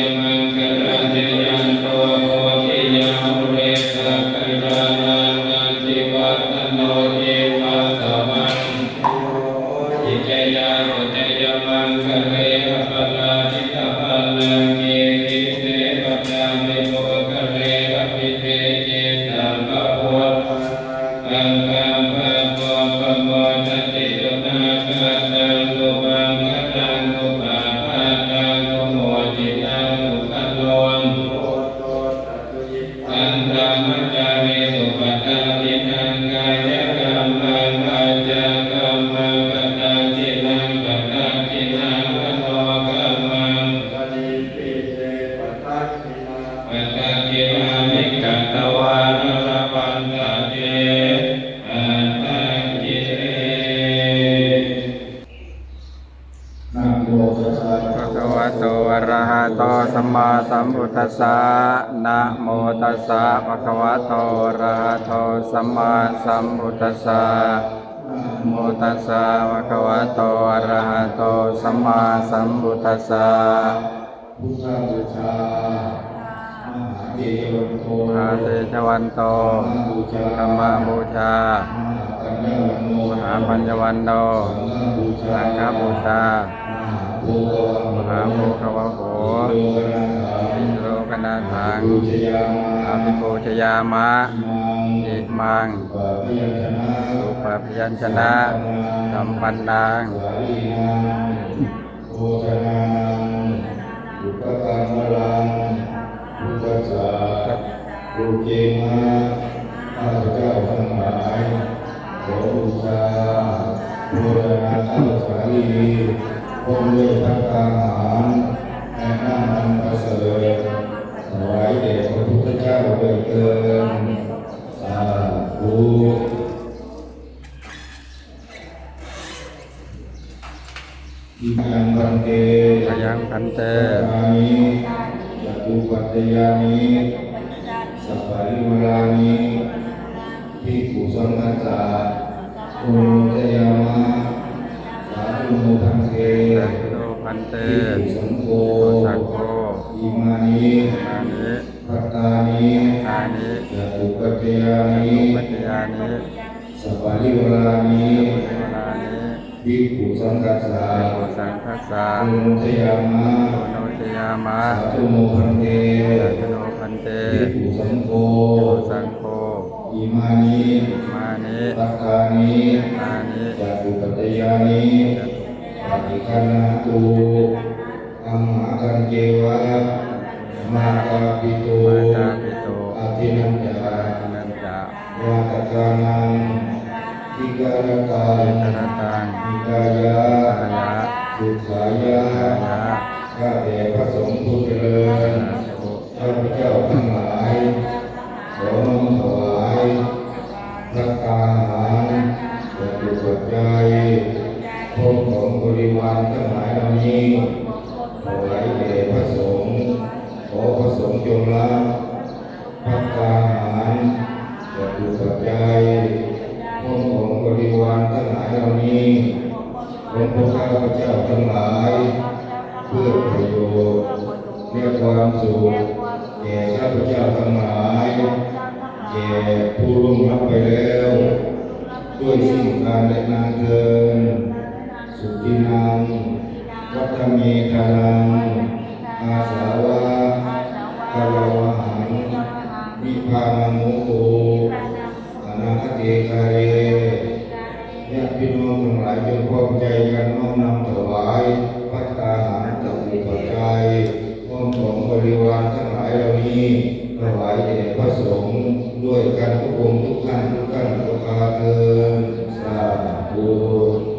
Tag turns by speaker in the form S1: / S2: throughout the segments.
S1: ยมั นั มมาสัมพุทธัสสะนะ
S2: โมตัสสะ
S3: ภะคะวะโตอะระหะโตสัมมาสัมพุทธัสสะนะโมตัสสะภะคะวะโตอะระหะโตสัมมาสัมพุทธัสสะพุทธ
S2: บูชามหาเทวันโต
S3: อาเตชวันโต
S2: บูชา
S3: ธรรมบูชา
S2: มหาปัญญวันโน
S3: มหาปัญญวันโน
S2: สังฆบูชามหาโภควา
S3: โภควะโห
S2: โลกนตัง
S3: โลกนาถัง
S2: บูชยามา
S3: อาภิปูชยามะ
S2: มัง
S3: อิมัง
S2: ปะพยัญชนะ
S3: สุปพยัญชนะสัมปันนา
S2: งโภชนา พยังพันเตอานิจตุปัตตยานิสัพพะริวรานิ ภิกขุสังฆัสสะโอโตยามะสาธุโมทังเท
S3: สัตโตพันเต
S2: ภิกขุสังโฆ
S3: สังโฆ
S2: อิมานิ
S3: อานิ
S2: ปัตตานิ
S3: อานิ
S2: จตุปัตตยานิ
S3: ปัจจยานิ
S2: สัพพะริวรานิ
S3: เวลานิ
S2: ภิกขุสังฆัสสะ
S3: โอสังคัสสะ
S2: โอโตยามะ
S3: โอโนจยามะ
S2: สาธุโมพันเต
S3: สัตโนพันเต
S2: ภิกขุสังโฆ
S3: โอสังโฆ
S2: อิมานิ
S3: มานิ
S2: ตักานิ
S3: อานิ
S2: จตุปัตตยานิปฏิคันนาตุอัมหากันเจวะมาคาปิโต
S3: มาตาปิโต
S2: อาทินันจา
S3: อนันจะ
S2: วาตกานัง ทิการตา
S3: เตระตัง
S2: นิกายะ
S3: อายะ
S2: สุขายะ
S3: อายะ
S2: ข้าแต่พระสงฆ์ผู้เจริญ
S3: โอ
S2: ข้าพเจ้าทั้งหลายขอน้อมถวายพระตาหารและตุปัจจัยพร้อมของบริวารทั้งหลายเหล่านี้ถวาย บริวารทั้งหลายเหล่านี้ถวายแด่พระสงฆ์ด้วยกันทุกองค์ทุกท่านทุกท่านทุกอาเทินสาธุ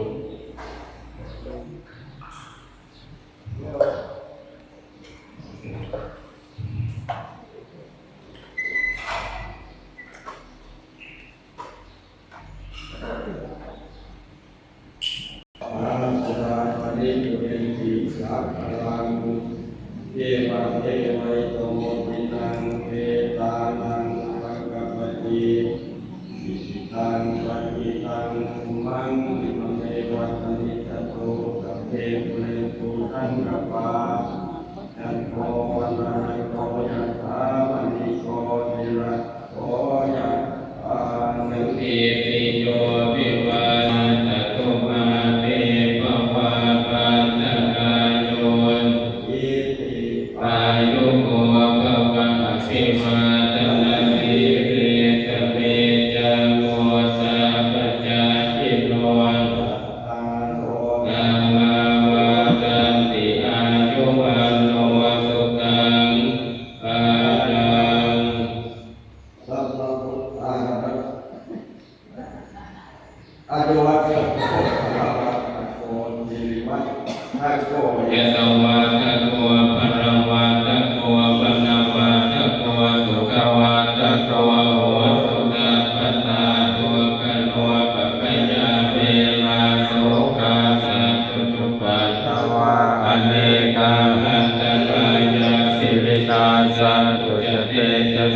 S2: ติ
S1: สิสิตังปฏิตังธุมังวิมเมวัตมิตโตกัป
S2: เทปุเรตุทังก
S1: ปายันโกวันโกยันทาวันโกนิระโกยันอานุเอ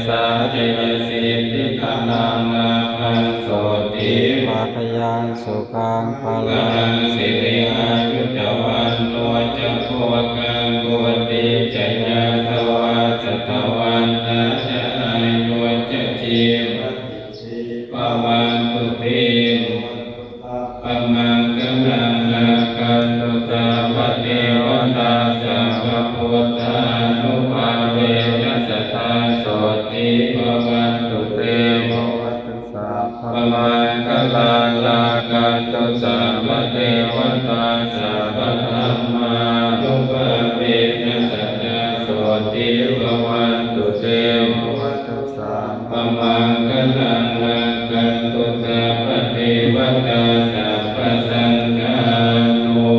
S1: สาจยสิทธิกานังนาคันโสติ
S3: วาพยานสุขังพลัง
S1: สิริอายุจวันโนจะโวกังโกติจะยาสวัสตว มังกลังลากันตุสัพพเทวตาสัพสังฆานุ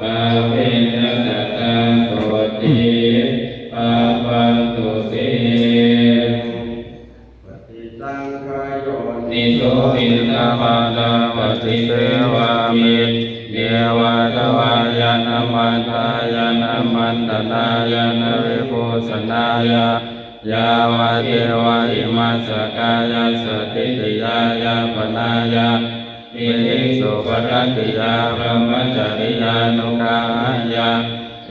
S1: ภาเวนัสตาโสติปวันตุเต
S2: ปฏิสังขายโยนิ
S1: โสอินทปาลาปฏิเสวามิเยวาตวายานมันทายานมันตนายานวิภูสนายา ยาวาเทวาอิมาสกายาสติติยายาปนายาอิหิสุปรัตติยาพรหมจริยานุกายา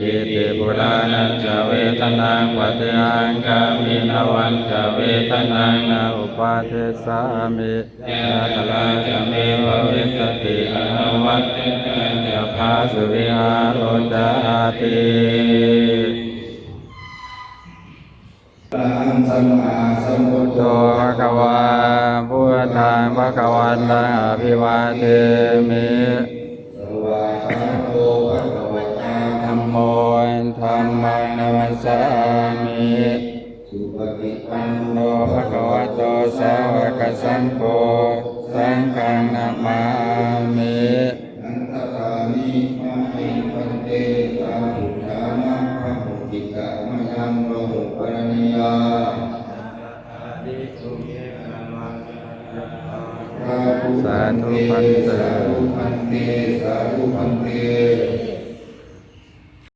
S1: อิติปุรานัจเวทนังวัตยังกามินวันจเวทนังนาอุ
S3: ปาเทสามิ
S1: ยะตลาจเมวะวิสติอนาวัตตัญญาภาสุวิหารโรจาติ
S2: ตังสัมมาสัมพุทโธ
S3: ภะคะวาพุทธังภะคะวันตังอภิวาเทมิ
S2: สวาคาโตภะคะวะตา
S3: ธัมโมธัมมังนัมสสามิ
S2: สุปฏิปันโน
S3: โนภะคะวะโตสาวกสังโสา
S2: ธุพันเตสาธุพันเตสาธุพันเต